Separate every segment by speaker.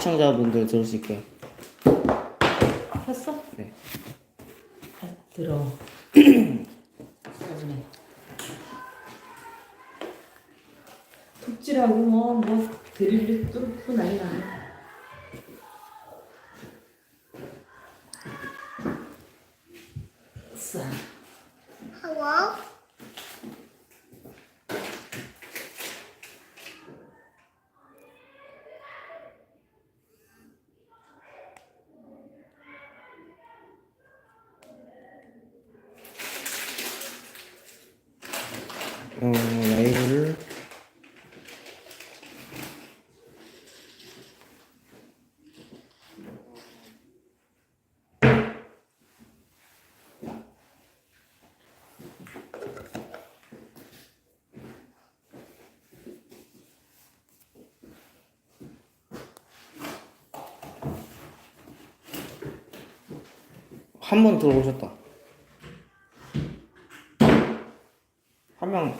Speaker 1: 시청자분들 들을 수 있게.
Speaker 2: 샀어?
Speaker 1: 네.
Speaker 2: 아, 들어. 그러네. 톱질하고 뭐, 뭐 드릴을 뚫고 난리 나네. 싸.
Speaker 3: Hello?
Speaker 1: 어, 라이브를 한 번 들어오셨다. 한 명,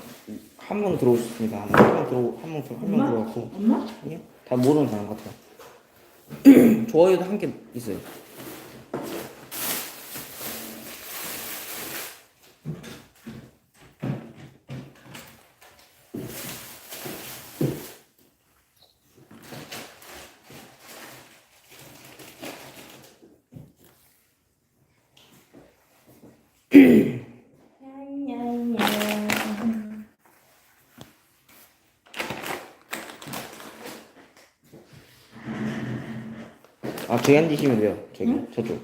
Speaker 1: 한 명 들어오셨습니다. 한 명 들어, 한명 들어, 한명? 들어왔고.
Speaker 2: 엄마?
Speaker 1: 아니요? 다 모르는 사람 같아요. 좋아요도 한 개 있어요.
Speaker 2: 야야야.
Speaker 1: 아, 저기 앉으시면 돼요. 저기, 저쪽.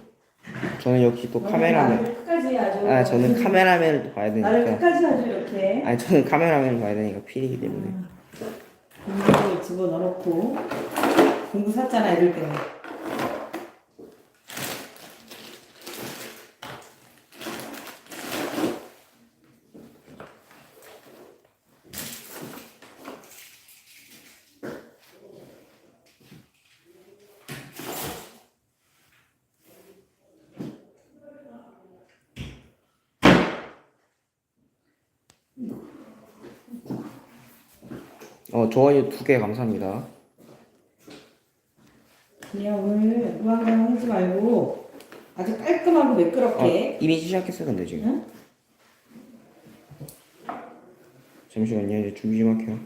Speaker 1: 저는 역시 또 카메라맨.
Speaker 2: 나를 끝까지 아주.
Speaker 1: 아, 저는 카메라맨을 또 봐야
Speaker 2: 나를
Speaker 1: 되니까.
Speaker 2: 끝까지 아주 이렇게.
Speaker 1: 아니, 저는 카메라맨을 봐야 되니까 필이기 때문에.
Speaker 2: 공부를 집어 넣어놓고 공부 샀잖아 이럴 때.
Speaker 1: 어, 좋아요 두 개 감사합니다.
Speaker 2: 그냥 오늘 우왕좌왕 하지 말고 아주 깔끔하고
Speaker 1: 어,
Speaker 2: 매끄럽게.
Speaker 1: 이미 시작했어요, 근데 지금.
Speaker 2: 응?
Speaker 1: 잠시만요, 이제 준비 좀 할게요.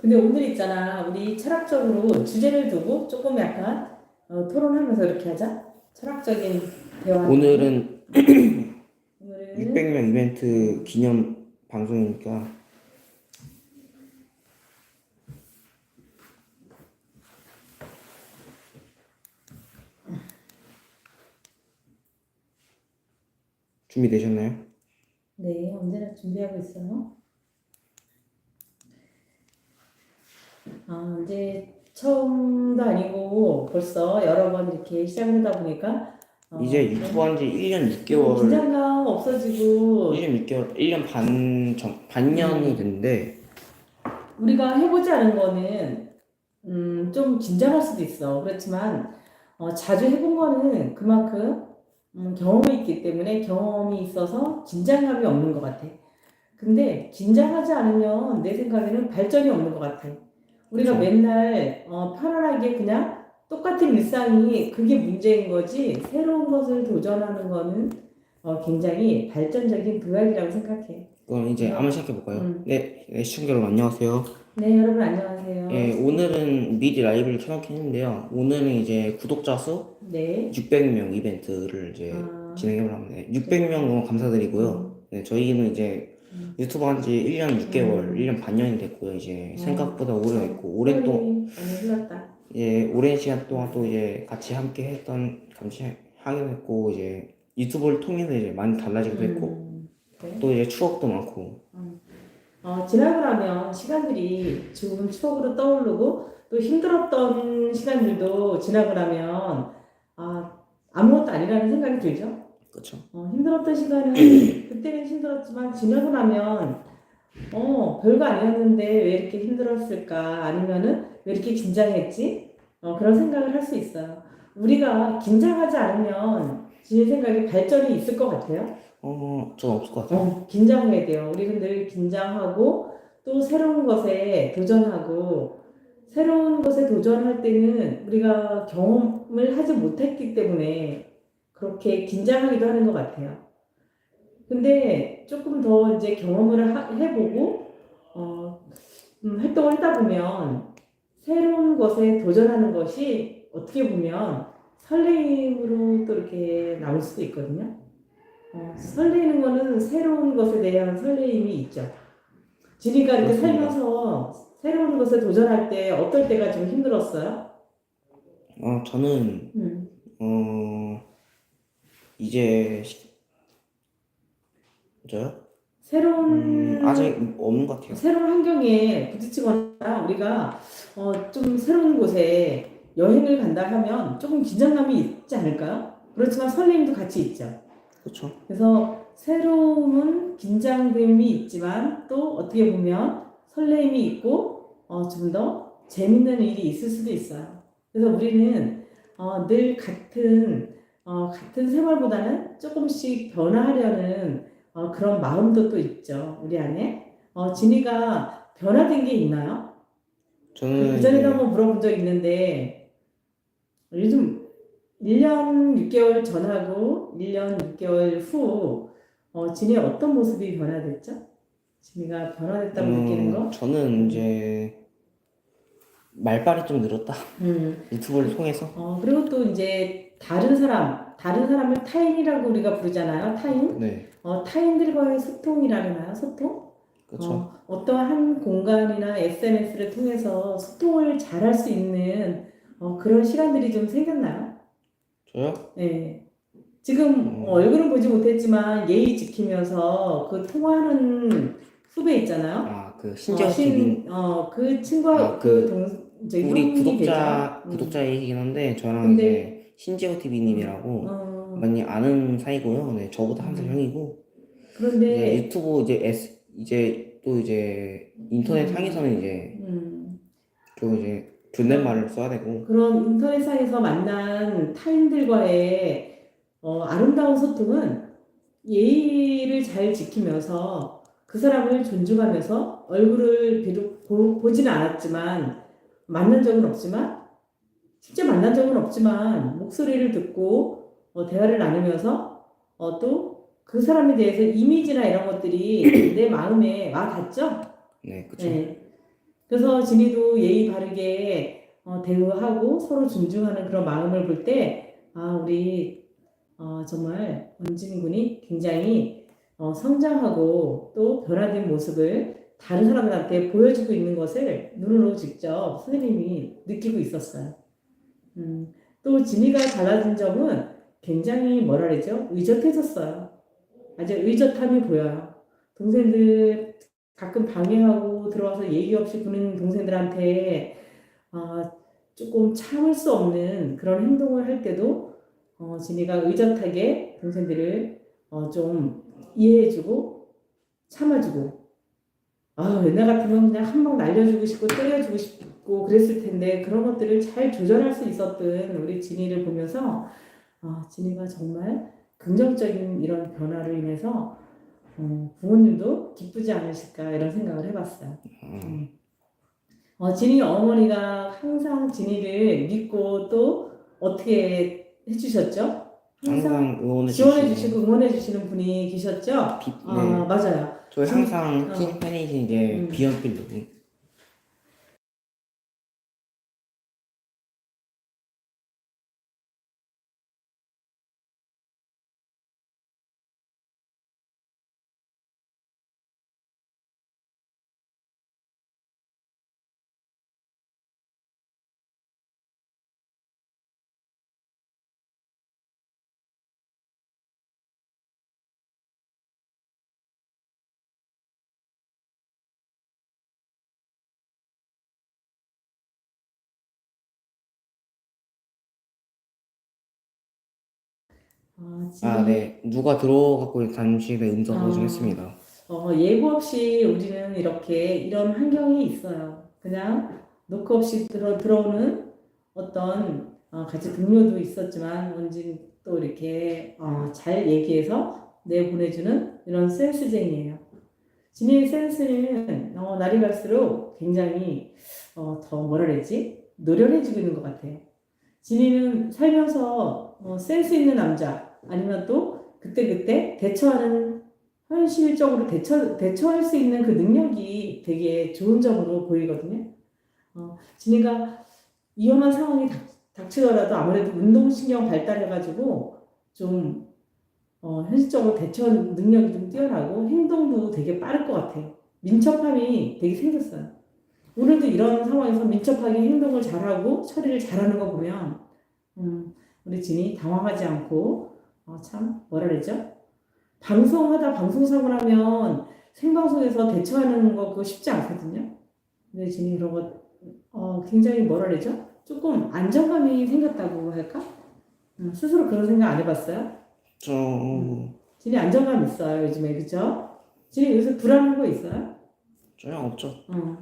Speaker 2: 근데 오늘 있잖아 우리 철학적으로 주제를 두고 조금 약간 어, 토론하면서 이렇게 하자. 철학적인 대화.
Speaker 1: 오늘은 600명 이벤트 기념 방송이니까 준비되셨나요?
Speaker 2: 네 언제나 준비하고 있어요. 아 이제 처음도 아니고 벌써 여러 번 이렇게 시작을 하다 보니까 어,
Speaker 1: 이제 유튜브 한 지 1년 6개월
Speaker 2: 긴장감 없어지고
Speaker 1: 1년 6개월 1년 반 전, 반년이 됐는데
Speaker 2: 우리가 해보지 않은 거는 음, 좀 긴장할 수도 있어. 그렇지만 어, 자주 해본 거는 그만큼 음, 경험이 있기 때문에 경험이 있어서 긴장감이 없는 것 같아. 근데 긴장하지 않으면 내 생각에는 발전이 없는 것 같아. 우리가
Speaker 1: 그쵸.
Speaker 2: 맨날 어, 편안하게 그냥 똑같은 일상이 그게 문제인 거지 새로운 것을 도전하는 거는 어, 굉장히 발전적인 도약이라고 생각해.
Speaker 1: 그럼 이제 한번 시작해 볼까요?
Speaker 2: 음.
Speaker 1: 네, 네, 시청자 여러분 안녕하세요.
Speaker 2: 네 여러분 안녕하세요.
Speaker 1: 예, 오늘은 미리 라이브를 켜놓긴 했는데요. 오늘은 이제 구독자 수
Speaker 2: 네.
Speaker 1: 600명 이벤트를 이제
Speaker 2: 아.
Speaker 1: 진행해 보려 합니다. 600명 너무 감사드리고요. 네, 저희는 이제
Speaker 2: 음.
Speaker 1: 유튜브 한 지 1년 6개월,
Speaker 2: 음.
Speaker 1: 1년 반 년이 됐고요. 이제
Speaker 2: 어.
Speaker 1: 생각보다 오래 했고, 오랜 또,
Speaker 2: 오늘 흘렀다.
Speaker 1: 예, 오랜 시간 동안 또 이제 같이 함께 했던, 같이 하기도 했고, 이제 유튜브를 통해서 이제 많이 달라지기도 했고,
Speaker 2: 음, 그래?
Speaker 1: 또 이제 추억도 많고,
Speaker 2: 어, 지나고 나면 시간들이 좋은 추억으로 떠오르고 또 힘들었던 시간들도 지나고 나면 아, 아무것도 아니라는 생각이 들죠.
Speaker 1: 그쵸?
Speaker 2: 어, 힘들었던 시간은 그때는 힘들었지만 지나고 나면 어 별거 아니었는데 왜 이렇게 힘들었을까 아니면은 왜 이렇게 긴장했지 어, 그런 생각을 할 수 있어요. 우리가 긴장하지 않으면 제 생각에 발전이 있을 것 같아요.
Speaker 1: 어, 전 없을 것 같아요.
Speaker 2: 어, 긴장해야 돼요. 우리는 늘 긴장하고 또 새로운 것에 도전하고 새로운 것에 도전할 때는 우리가 경험을 하지 못했기 때문에 그렇게 긴장하기도 하는 것 같아요. 근데 조금 더 이제 경험을 하- 해보고 어, 음, 활동을 하다 보면 새로운 것에 도전하는 것이 어떻게 보면 설레임으로 또 이렇게 나올 수도 있거든요. 어, 설레는 거는 새로운 것에 대한 설레임이 있죠. 진이가 이렇게. 살면서 새로운 것에 도전할 때 어떨 때가 좀 힘들었어요?
Speaker 1: 어, 저는,
Speaker 2: 음.
Speaker 1: 어, 이제, 시- 저요?
Speaker 2: 새로운
Speaker 1: 음, 아직 없는 것 같아요.
Speaker 2: 새로운 환경에 부딪히거나 우리가 어, 좀 새로운 곳에 여행을 간다 하면 조금 긴장감이 있지 않을까요? 그렇지만 설레임도 같이 있죠.
Speaker 1: 그쵸?
Speaker 2: 그래서 새로움은 긴장됨이 있지만 또 어떻게 보면 설레임이 있고 어, 좀 더 재밌는 일이 있을 수도 있어요. 그래서 우리는 어, 늘 같은 어, 같은 생활보다는 조금씩 변화하려는 어, 그런 마음도 또 있죠. 우리 안에. 어, 진이가 변화된 게 있나요?
Speaker 1: 저는
Speaker 2: 그 전에도
Speaker 1: 이제
Speaker 2: 한번 물어본 적 있는데 요즘 1년 6개월 전하고 1년 6개월 후 어, 진이의 어떤 모습이 변화됐죠? 진이가 변화됐다고
Speaker 1: 음,
Speaker 2: 느끼는 거?
Speaker 1: 저는 이제 말빨이 좀 늘었다.
Speaker 2: 음.
Speaker 1: 유튜브를 통해서.
Speaker 2: 어, 그리고 또 이제 다른 사람, 다른 사람을 타인이라고 우리가 부르잖아요. 타인.
Speaker 1: 네,
Speaker 2: 어, 타인들과의 소통이라 하나요? 소통?
Speaker 1: 그쵸.
Speaker 2: 어, 어떠한 공간이나 SNS를 통해서 소통을 잘 할 수 있는 어, 그런 시간들이 좀 생겼나요?
Speaker 1: 저요?
Speaker 2: 네. 지금
Speaker 1: 음.
Speaker 2: 어, 얼굴은 보지 못했지만 예의 지키면서 그 통화하는 후배 있잖아요.
Speaker 1: 아, 그
Speaker 2: 어,
Speaker 1: TV.
Speaker 2: 신, 어, 그 친구와
Speaker 1: 아,
Speaker 2: 그그 동,
Speaker 1: 우리
Speaker 2: 형이
Speaker 1: 구독자,
Speaker 2: 되죠. 음.
Speaker 1: 구독자이긴 한데, 저랑
Speaker 2: 근데-
Speaker 1: 이제 신재호 TV님이라고
Speaker 2: 어,
Speaker 1: 많이 아는 사이고요. 네, 저보다 한살
Speaker 2: 음.
Speaker 1: 형이고. 이제
Speaker 2: 그런데
Speaker 1: 유튜브 이제 S, 이제 또 이제 인터넷
Speaker 2: 음.
Speaker 1: 상에서는 이제
Speaker 2: 음,
Speaker 1: 또 이제 존댓말을 써야 되고.
Speaker 2: 그런 인터넷상에서 만난 타인들과의 어, 아름다운 소통은 예의를 잘 지키면서 그 사람을 존중하면서 얼굴을 비록 보, 보지는 않았지만 만난 적은 없지만 실제 만난 적은 없지만 목소리를 듣고 어, 대화를 나누면서 어, 또 그 사람에 대해서 이미지나 이런 것들이 내 마음에 와 닿죠?
Speaker 1: 네, 그쵸.
Speaker 2: 네. 그래서 진이도 예의 바르게 어, 대우하고 서로 존중하는 그런 마음을 볼 때, 아, 우리 어, 정말 원진 군이 굉장히 어, 성장하고 또 변화된 모습을 다른 사람들한테 보여주고 있는 것을 눈으로 직접 선생님이 느끼고 있었어요. 음, 또 진이가 달라진 점은 굉장히 뭐라 그러죠? 의젓해졌어요. 아주 의젓함이 보여요. 동생들 가끔 방해하고 들어와서 얘기 없이 구는 동생들한테 아, 조금 참을 수 없는 그런 행동을 할 때도 어, 진이가 의젓하게 동생들을 어, 좀 이해해주고 참아주고 아 옛날 같으면 그냥 한 방 날려주고 싶고 때려주고 싶고 그랬을 텐데 그런 것들을 잘 조절할 수 있었던 우리 진이를 보면서 아 진이가 정말 긍정적인 이런 변화로 인해서 어, 부모님도 기쁘지 않으실까 이런 생각을 해봤어요.
Speaker 1: 어,
Speaker 2: 어, 진이 어머니가 항상 진이를 믿고 또 어떻게 해주셨죠? 항상
Speaker 1: 응원해
Speaker 2: 지원해
Speaker 1: 주시고.
Speaker 2: 응원해 주시는 분이 계셨죠?
Speaker 1: 비,
Speaker 2: 아
Speaker 1: 네.
Speaker 2: 맞아요.
Speaker 1: 저희
Speaker 2: 진-
Speaker 1: 항상
Speaker 2: 어.
Speaker 1: 찐 팬이신 이제
Speaker 2: 음.
Speaker 1: 비연필로.
Speaker 2: 아,
Speaker 1: 아, 네. 누가 들어갖고 잠시 후에 음성
Speaker 2: 아.
Speaker 1: 보정했습니다.
Speaker 2: 어, 예고 없이 우리는 이렇게 이런 환경이 있어요. 그냥 노크 없이 들어, 들어오는 어떤 어, 같이 동료도 있었지만 원진 또 이렇게 어, 잘 얘기해서 내보내주는 이런 센스쟁이에요. 진이의 센스는 어, 날이 갈수록 굉장히 어, 더 뭐라 그러지? 노련해지고 있는 것 같아요. 진이는 살면서 어, 센스 있는 남자 아니면 또 그때그때 대처하는 현실적으로 대처, 대처할 수 있는 그 능력이 되게 좋은 점으로 보이거든요. 어, 진이가 위험한 상황이 닥, 닥치더라도 아무래도 운동신경 발달해가지고 좀 어, 현실적으로 대처 능력이 좀 뛰어나고 행동도 되게 빠를 것 같아요. 민첩함이 되게 생겼어요. 오늘도 이런 상황에서 민첩하게 행동을 잘하고 처리를 잘하는 거 보면 음, 우리 진이 당황하지 않고 어, 참 뭐라 그러죠? 방송하다 방송 사고 나면 생방송에서 대처하는 거 그거 쉽지 않거든요. 근데 진이 그런 거 어, 굉장히 뭐라 그러죠? 조금 안정감이 생겼다고 할까? 음, 스스로 그런 생각 안 해봤어요?
Speaker 1: 저 어,
Speaker 2: 진이 안정감 있어요 요즘에 그죠? 진이 요새 불안한 거 있어요?
Speaker 1: 전혀 없죠.
Speaker 2: 어.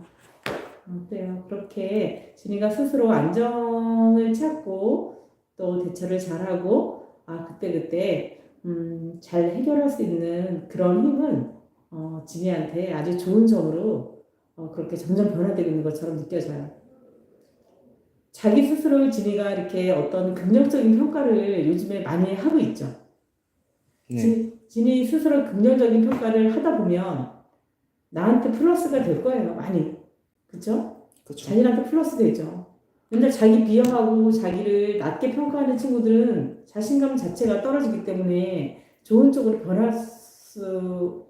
Speaker 2: 어때요? 그렇게 진이가 스스로 안정을 찾고 또 대처를 잘하고 아 그때 그때 음, 잘 해결할 수 있는 그런 힘은 어, 진이한테 아주 좋은 점으로 어, 그렇게 점점 변화되고 있는 것처럼 느껴져요. 자기 스스로를 진이가 이렇게 어떤 긍정적인 평가를 요즘에 많이 하고 있죠.
Speaker 1: 네.
Speaker 2: 진, 진이 스스로 긍정적인 평가를 하다 보면 나한테 플러스가 될 거예요, 많이. 그쵸?
Speaker 1: 그렇죠.
Speaker 2: 자기한테 플러스 되죠. 근데 자기 비하하고 자기를 낮게 평가하는 친구들은 자신감 자체가 떨어지기 때문에 좋은 쪽으로 변할 수,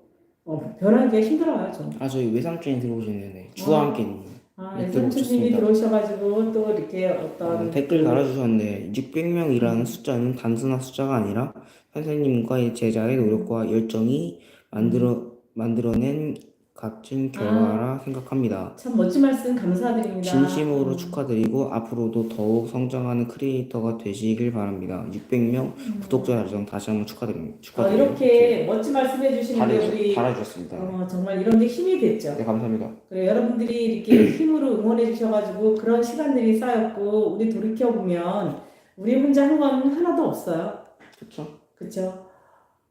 Speaker 2: 어, 변하기가 힘들어요, 좀.
Speaker 1: 아 저희 외삼촌이 들어오셨는데 주와 함께님
Speaker 2: 아,
Speaker 1: 네,
Speaker 2: 예선주님이
Speaker 1: 들어오셨습니다.
Speaker 2: 들어오셔가지고 또 이렇게 어떤.
Speaker 1: 어, 댓글 달아주셨는데 600명이라는 숫자는 단순한 숫자가 아니라 선생님과의 제자의 노력과 열정이 만들어 만들어낸 값진 결과라 생각합니다.
Speaker 2: 참 멋진 말씀 감사드립니다.
Speaker 1: 진심으로
Speaker 2: 음.
Speaker 1: 축하드리고 앞으로도 더욱 성장하는 크리에이터가 되시길 바랍니다. 600명 구독자 달성 다시 한번 축하드립니다.
Speaker 2: 어,
Speaker 1: 축하드립니다.
Speaker 2: 이렇게 멋진 말씀 해 주시는데 우리
Speaker 1: 달아주, 달아주셨습니다.
Speaker 2: 어, 정말 이런 게 힘이 됐죠.
Speaker 1: 네 감사합니다.
Speaker 2: 그래, 여러분들이 이렇게 힘으로 응원해 주셔가지고 그런 시간들이 쌓였고 우리 돌이켜 보면 우리 혼자 한 건 하나도 없어요.
Speaker 1: 그렇죠?
Speaker 2: 그렇죠?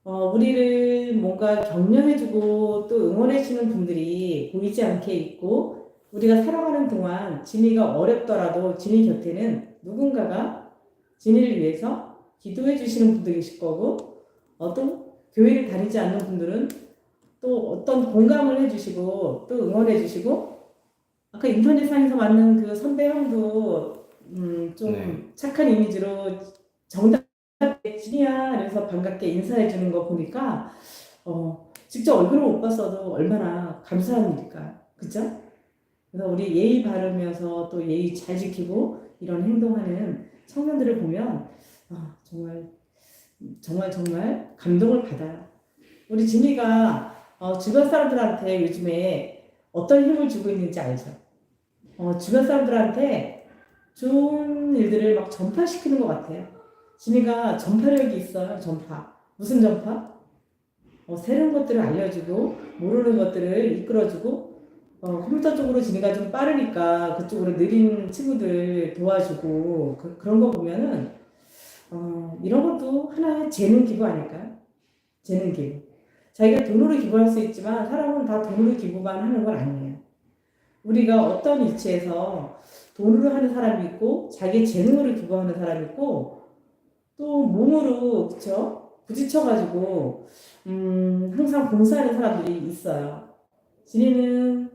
Speaker 2: 어, 우리를 뭔가 격려해주고 또 응원해주는 분들이 보이지 않게 있고 우리가 살아가는 동안 진이가 어렵더라도 진이 곁에는 누군가가 진이를 위해서 기도해 주시는 분도 계실 거고 어, 또 교회를 다니지 않는 분들은 또 어떤 공감을 해주시고 또 응원해 주시고 아까 인터넷상에서 만난 그 선배 형도 음, 좀
Speaker 1: 네.
Speaker 2: 착한 이미지로 정답 진이야 이래서 반갑게 인사해 주는 거 보니까 어, 직접 얼굴을 못 봤어도 얼마나 감사한 일일까 그죠? 그래서 우리 예의 바르면서 또 예의 잘 지키고 이런 행동하는 청년들을 보면 아, 정말 정말 정말 감동을 받아요. 우리 진이가 어, 주변 사람들한테 요즘에 어떤 힘을 주고 있는지 알죠? 어, 주변 사람들한테 좋은 일들을 막 전파시키는 것 같아요. 진이가 전파력이 있어요. 전파. 무슨 전파? 어, 새로운 것들을 알려주고 모르는 것들을 이끌어주고 어, 컴퓨터 쪽으로 진이가 좀 빠르니까 그쪽으로 느린 친구들 도와주고 그, 그런 거 보면은 어, 이런 것도 하나의 재능 기부 아닐까요? 재능 기부. 자기가 돈으로 기부할 수 있지만 사람은 다 돈으로 기부만 하는 건 아니에요. 우리가 어떤 위치에서 돈으로 하는 사람이 있고 자기 재능으로 기부하는 사람이 있고 또 몸으로 그쵸 부딪혀가지고 음, 항상 봉사하는 사람들이 있어요. 진이는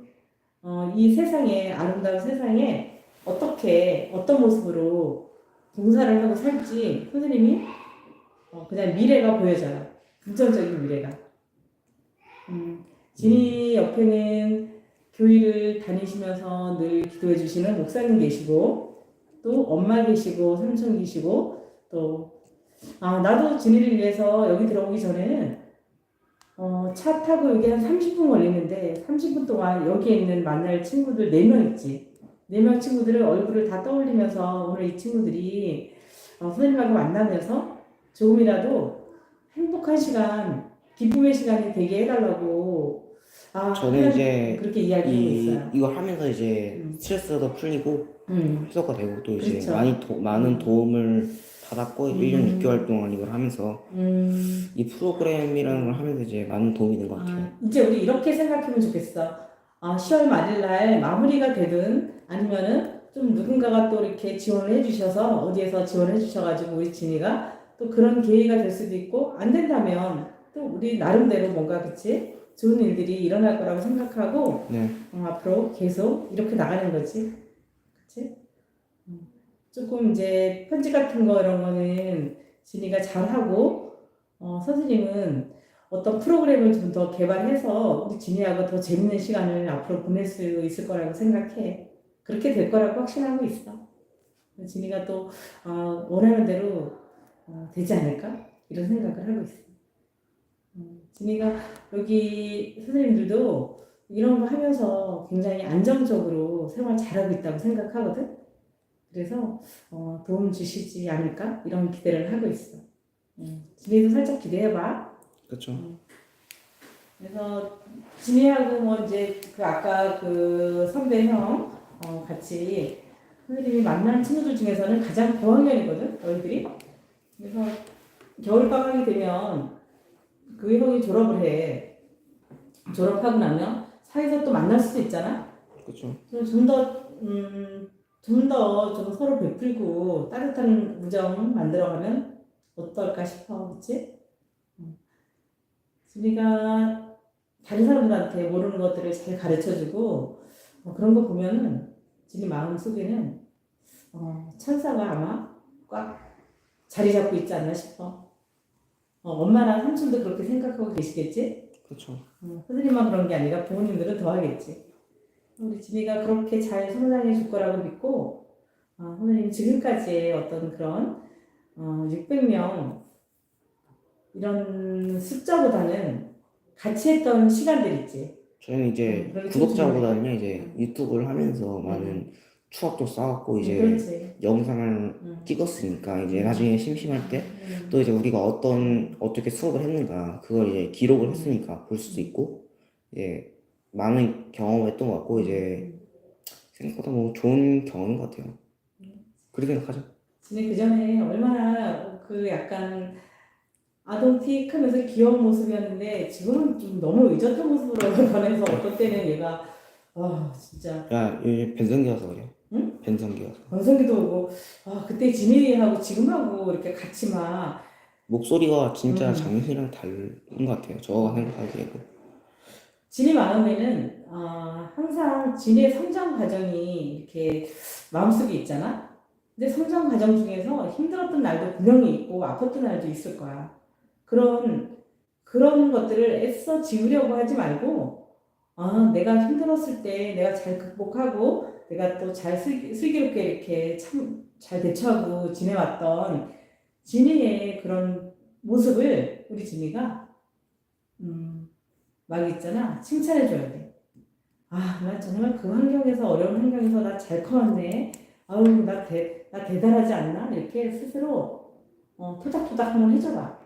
Speaker 2: 어, 이 세상에 아름다운 세상에 어떻게 어떤 모습으로 봉사를 하고 살지 선생님이 어, 그냥 미래가 보여져요. 긍정적인 미래가. 음, 진이 옆에는 교회를 다니시면서 늘 기도해 주시는 목사님 계시고 또 엄마 계시고 삼촌 계시고 또 아, 나도 진이를 위해서 여기 들어오기 전에는 어, 차 타고 여기 한 30분 걸리는데 30분 동안 여기에 있는 만날 친구들 4명 있지. 4명 친구들을 얼굴을 다 떠올리면서 오늘 이 친구들이 어, 선생님하고 만나면서 조금이라도 행복한 시간, 기쁨의 시간이 되게 해달라고 아,
Speaker 1: 저는 이제
Speaker 2: 그렇게 이야기하고
Speaker 1: 이
Speaker 2: 있어요.
Speaker 1: 이걸 하면서 이제
Speaker 2: 음.
Speaker 1: 스트레스도 풀리고
Speaker 2: 음.
Speaker 1: 해소가 되고 또 이제
Speaker 2: 그렇죠.
Speaker 1: 많이 도, 많은 도움을 받았고
Speaker 2: 음.
Speaker 1: 1년 6개월 동안 이걸 하면서
Speaker 2: 음.
Speaker 1: 이 프로그램이라는 걸 하면서 이제 많은 도움이 된 것 같아요.
Speaker 2: 아, 이제 우리 이렇게 생각하면 좋겠어. 아, 10월 말일 날 마무리가 되든 아니면은 좀 누군가가 또 이렇게 지원을 해주셔서 어디에서 지원을 해주셔가지고 우리 진이가 또 그런 기회가 될 수도 있고 안 된다면 또 우리 나름대로 뭔가 그치 좋은 일들이 일어날 거라고 생각하고
Speaker 1: 네,
Speaker 2: 어, 앞으로 계속 이렇게 나가는 거지. 그치? 음. 조금 이제 편지 같은 거 이런 거는 진이가 잘하고, 어, 선생님은 어떤 프로그램을 좀 더 개발해서 우리 진이하고 더 재밌는 시간을 앞으로 보낼 수 있을 거라고 생각해. 그렇게 될 거라고 확신하고 있어. 진이가 또, 어, 원하는 대로 어, 되지 않을까? 이런 생각을 하고 있어. 음, 진이가 여기 선생님들도 이런 거 하면서 굉장히 안정적으로 생활 잘하고 있다고 생각하거든. 그래서 어, 도움 주시지 않을까 이런 기대를 하고 있어. 음, 진이도 살짝 기대해봐.
Speaker 1: 그렇죠.
Speaker 2: 그래서 진이하고 뭐 이제 그 아까 그 선배 형 어, 같이 선생님이 만난 친구들 중에서는 가장 고학년이거든 너희들이. 그래서 겨울 방학이 되면 그 형이 졸업을 해. 졸업하고 나면 사이에서 또 만날 수도 있잖아.
Speaker 1: 그렇죠.
Speaker 2: 좀더 음, 좀더좀 서로 베풀고 따뜻한 우정 만들어가면 어떨까 싶어, 그렇지? 진이가 다른 사람들한테 모르는 것들을 잘 가르쳐주고 어, 그런 거 보면은 진이 마음 속에는 어, 천사가 아마 꽉 자리 잡고 있지 않나 싶어. 어, 엄마랑 삼촌도 그렇게 생각하고 계시겠지?
Speaker 1: 그렇죠.
Speaker 2: 어, 선생님만 그런 게 아니라 부모님들은 더 하겠지. 우리 진이가 그렇게 잘 성장해 줄 거라고 믿고, 어, 선생님 지금까지의 어떤 그런, 어, 600명, 이런 숫자보다는 같이 했던 시간들 있지.
Speaker 1: 저희는 이제
Speaker 2: 음, 그렇게
Speaker 1: 구독자보다는요 이제 유튜브를 하면서 많은 추억도 쌓았고 이제
Speaker 2: 그렇지.
Speaker 1: 영상을
Speaker 2: 음.
Speaker 1: 찍었으니까 이제 나중에 심심할 때
Speaker 2: 음.
Speaker 1: 또 이제 우리가 어떤 어떻게 수업을 했는가 그걸 이제 기록을 했으니까 볼 수도 있고 이제 많은 경험을 했던 것 같고 이제 생각보다 뭐 좋은 경험인 것 같아요. 그렇게 생각하죠.
Speaker 2: 진이 그 전에 얼마나 그 약간 아동틱 하면서 귀여운 모습이었는데 지금은 좀 너무 의젓한 모습으로 변해서 어떤 때는 얘가 아 진짜
Speaker 1: 야 요즘 변성기여서 그래요.
Speaker 2: 응?
Speaker 1: 변성기여서
Speaker 2: 권성기도 오고 아 그때 진이하고 지금하고 이렇게 같이 막
Speaker 1: 목소리가 진짜
Speaker 2: 음.
Speaker 1: 작년이랑 다른 것 같아요. 저가 생각하기에도
Speaker 2: 진이 마음에는 아 항상 진이의 성장 과정이 이렇게 마음속에 있잖아. 근데 성장 과정 중에서 힘들었던 날도 분명히 있고 아팠던 날도 있을 거야. 그런 그런 것들을 애써 지우려고 하지 말고 아 내가 힘들었을 때 내가 잘 극복하고 내가 또 잘 슬기롭게 이렇게 참 잘 대처하고 지내왔던 진이의 그런 모습을 우리 진이가 음, 막 있잖아 칭찬해 줘야 돼. 아, 나 정말 그 환경에서 어려운 환경에서 나 잘 커왔네. 아우, 나, 대, 나 대단하지 않나? 이렇게 스스로 어, 토닥토닥 한번 해줘봐.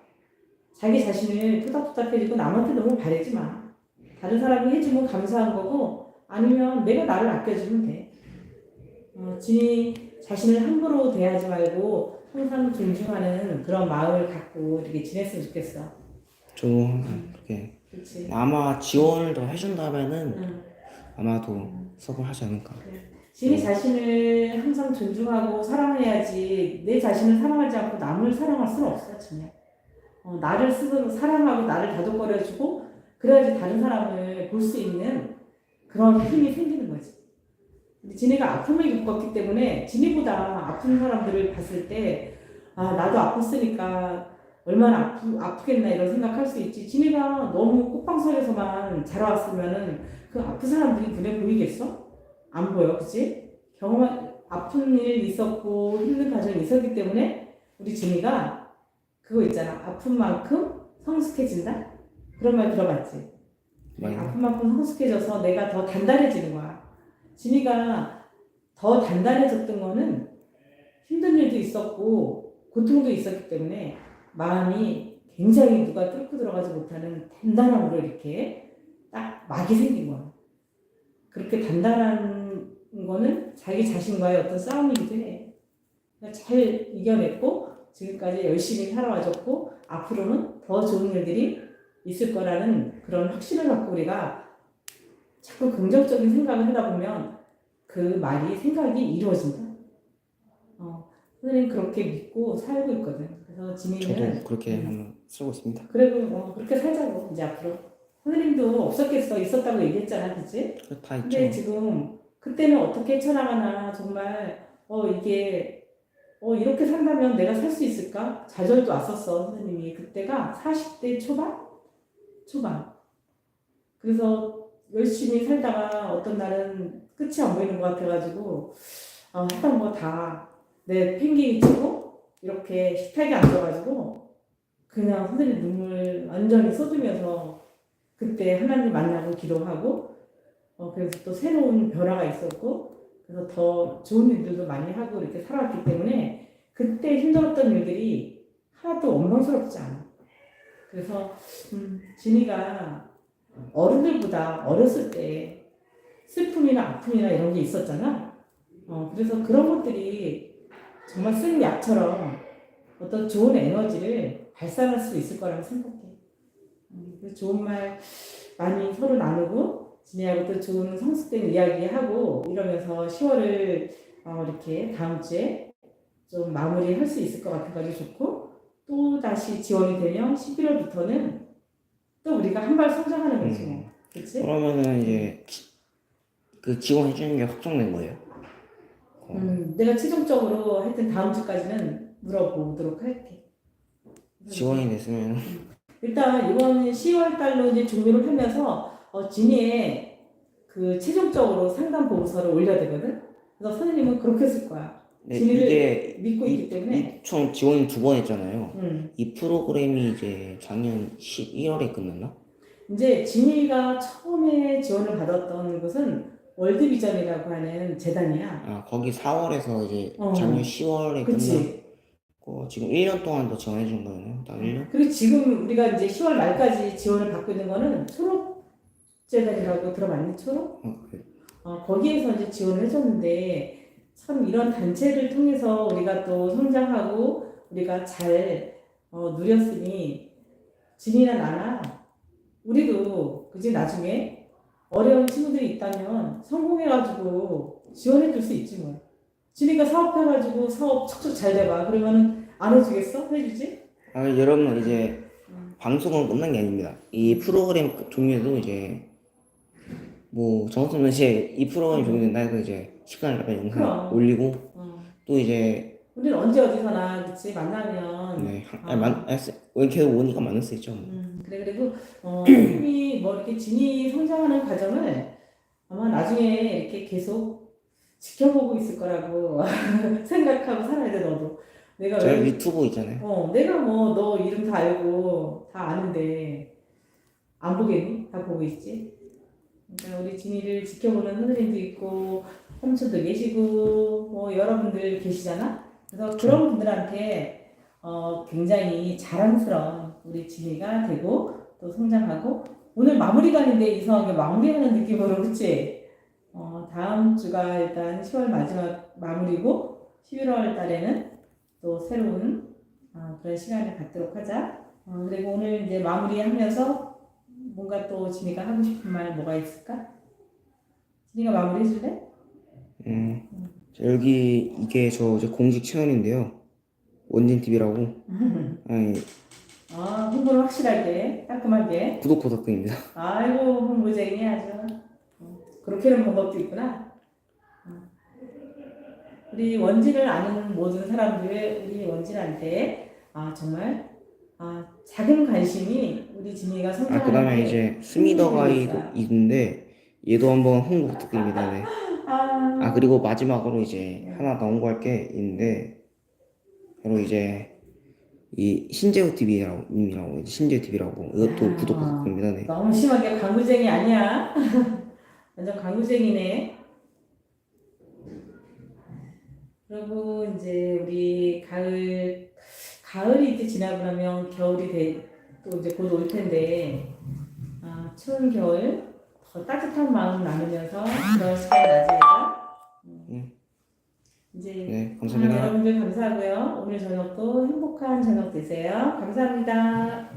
Speaker 2: 자기 자신을 토닥토닥 해주고 남한테 너무 바라지 마. 다른 사람이 해주면 감사한 거고 아니면 내가 나를 아껴주면 돼. 어, 진이 자신을 함부로 대하지 말고 항상 존중하는 그런 마음을 갖고 이렇게 지냈으면 좋겠어.
Speaker 1: 저도 그렇게
Speaker 2: 그렇지.
Speaker 1: 아마 지원을 더 해준다면은
Speaker 2: 응.
Speaker 1: 아마도 수업을 하지 않을까.
Speaker 2: 진이 자신을 항상 존중하고 사랑해야지 내 자신을 사랑하지 않고 남을 사랑할 수는 없어 전혀. 어, 나를 스스로 사랑하고 나를 다독거려주고 그래야지 다른 사람을 볼 수 있는 그런 힘이 생기는 거지. 근데 진이가 아픔을 겪었기 때문에 진이보다 아픈 사람들을 봤을 때 아, 나도 아팠으니까 얼마나 아프, 아프겠나 이런 생각할 수 있지. 진이가 너무 꽃방석에서만 자라왔으면은 그 아픈 사람들이 눈에 보이겠어? 안 보여, 그치? 경험한, 아픈 일 있었고 힘든 과정이 있었기 때문에 우리 진이가 그거 있잖아. 아픈 만큼 성숙해진다? 그런 말 들어봤지?
Speaker 1: 많이
Speaker 2: 아픈 만큼 성숙해져서 내가 더 단단해지는 거야. 진이가 더 단단해졌던 거는 힘든 일도 있었고 고통도 있었기 때문에 마음이 굉장히 누가 뚫고 들어가지 못하는 단단함으로 이렇게 딱 막이 생긴 거야. 그렇게 단단한 거는 자기 자신과의 어떤 싸움이기도 해. 그러니까 잘 이겨냈고 지금까지 열심히 살아와줬고 앞으로는 더 좋은 일들이 있을 거라는 그런 확신을 갖고 우리가 자꾸 긍정적인 생각을 하다 보면 그 말이 생각이 이루어진다. 어, 선생님 그렇게 믿고 살고 있거든. 그래서 지민이는
Speaker 1: 저도 그렇게 한번 쓰고 있습니다.
Speaker 2: 그리고 어, 그렇게 살자고 이제 앞으로 선생님도 없었겠어 있었다고 얘기했잖아, 그치?
Speaker 1: 다 있죠.
Speaker 2: 근데 지금 그때는 어떻게 헤쳐나가나 정말 어 이게 어 이렇게 산다면 내가 살 수 있을까? 좌절도 왔었어 선생님이 그때가 40대 초반 초반 그래서 열심히 살다가 어떤 날은 끝이 안 보이는 것 같아가지고 어, 했던 거 다 내 팽개이 치고 이렇게 식탁에 앉아가지고 그냥 선생님 눈물 완전히 쏟으면서 그때 하나님 만나고 기도하고 어, 그래서 또 새로운 변화가 있었고, 그래서 더 좋은 일들도 많이 하고 이렇게 살아왔기 때문에 그때 힘들었던 일들이 하나도 원망스럽지 않아. 그래서, 음, 진이가 어른들보다 어렸을 때 슬픔이나 아픔이나 이런 게 있었잖아. 어, 그래서 그런 것들이 정말 쓴 약처럼 어떤 좋은 에너지를 발산할 수 있을 거라고 생각해. 음, 그래서 좋은 말 많이 서로 나누고, 진이하고 또 좋은 성숙된 이야기하고 이러면서 10월을 어, 이렇게 다음 주에 좀 마무리할 수 있을 것 같아가지고 좋고 또 다시 지원이 되면 11월부터는 또 우리가 한 발 성장하는 거지 뭐. 그치?
Speaker 1: 그러면은 이제 지- 그 지원해 주는 게 확정된 거예요. 어,
Speaker 2: 음, 내가 최종적으로 하여튼 다음 주까지는 물어보도록 할게.
Speaker 1: 지원이 됐으면
Speaker 2: 일단 이번 10월 달로 이제 준비를 하면서 어, 진이의 그 최종적으로 상담 보고서를 올려야 되거든. 그래서 선생님은 그렇게 쓸 거야.
Speaker 1: 네, 이게
Speaker 2: 믿고 있기 때문에.
Speaker 1: 총 지원 두번 했잖아요.
Speaker 2: 음.
Speaker 1: 이 프로그램이 이제 작년 11월에 끝났나?
Speaker 2: 이제 진이가 처음에 지원을 받았던 곳은 월드비전이라고 하는 재단이야.
Speaker 1: 아 거기 4월에서 이제
Speaker 2: 어.
Speaker 1: 작년 10월에
Speaker 2: 그치?
Speaker 1: 끝났고 지금 1년 동안 더 지원해 준 거예요. 딱 1년?
Speaker 2: 그리고 지금 우리가 이제 10월 말까지 지원을 받고 있는 거는 초록재단이라고 들어봤니? 초록?
Speaker 1: 어, 그래.
Speaker 2: 어, 거기에서 이제 지원을 해줬는데 참 이런 단체를 통해서 우리가 또 성장하고 우리가 잘 어, 누렸으니 진이나 나나 우리도 그지 나중에 어려운 친구들이 있다면 성공해가지고 지원해 줄 수 있지 뭐. 진이가 사업해가지고 사업 척척 잘 돼봐. 그러면은 안 해주겠어? 해주지?
Speaker 1: 아 여러분 이제
Speaker 2: 음.
Speaker 1: 방송은 끝난 게 아닙니다. 이 프로그램 종류도 이제 뭐 정선은 이제 이 프로그램 종류된다 해서 이제 시간을 갖다 영상
Speaker 2: 그럼.
Speaker 1: 올리고
Speaker 2: 어.
Speaker 1: 또 이제
Speaker 2: 우리는 언제 어디서나 그치 만나면
Speaker 1: 네, 한-
Speaker 2: 아.
Speaker 1: 아니, 만, 왜 계속 오니까 만날 수 있죠. 뭐.
Speaker 2: 음, 그래 그리고 어, 선생님이 뭐 이렇게 진이 성장하는 과정을 아마 나중에 이렇게 계속 지켜보고 있을 거라고 생각하고 살아야 돼 너도 내가
Speaker 1: 저희
Speaker 2: 왜
Speaker 1: 유튜브 있잖아요.
Speaker 2: 어, 내가 뭐 너 이름 다 알고 다 아는데 안 보겠니? 다 보고 있지. 그러니까 우리 진이를 지켜보는 선생님도 있고 삼촌도 계시고 뭐 여러분들 계시잖아. 그래서 그런 분들한테 어, 굉장히 자랑스러운 우리 진이가 되고 또 성장하고 오늘 마무리간인데 이상하게 마무리하는 느낌으로 그치? 어, 다음 주가 일단 10월 마지막 마무리고 11월 달에는 또 새로운 어, 그런 시간을 갖도록 하자. 어, 그리고 오늘 이제 마무리하면서 뭔가 또 진이가 하고 싶은 말 뭐가 있을까? 진이가 마무리 해줄래?
Speaker 1: 음, 자, 여기 이게 저 이제 공식 채널인데요. 원진 TV라고. 아,
Speaker 2: 홍보를 확실하게, 깔끔하게.
Speaker 1: 구독 부탁드립니다.
Speaker 2: 아이고, 홍보쟁이 아주. 어, 그렇게 하는 방법도 있구나. 어. 우리 원진을 아는 모든 사람들, 우리 원진한테 아, 정말 아, 작은 관심이 우리 진이가
Speaker 1: 아
Speaker 2: 성장하는
Speaker 1: 그다음에
Speaker 2: 데
Speaker 1: 이제 스미더
Speaker 2: 큰 힘이
Speaker 1: 가이도
Speaker 2: 있어요.
Speaker 1: 있는데 얘도 한번 홍보 부탁드립니다. 네.
Speaker 2: 아,
Speaker 1: 아 그리고 마지막으로 이제 하나 더 홍보할 게 있는데 바로 이제 이 신재우 TV라고 님이라고 이제 신재우 TV라고 이것도
Speaker 2: 아.
Speaker 1: 구독 부탁드립니다. 네.
Speaker 2: 너무 심하게 광고쟁이 아니야? 완전 광고쟁이네. 그리고 이제 우리 가을 가을이 이제 지나고 나면 겨울이 돼, 또 이제 곧 올 텐데 아, 추운 겨울 더 따뜻한 마음 나누면서 그런 시간 가지자. 이제
Speaker 1: 네,
Speaker 2: 아,
Speaker 1: 감사합니다.
Speaker 2: 여러분들 감사하고요. 오늘 저녁도 행복한 저녁 되세요. 감사합니다.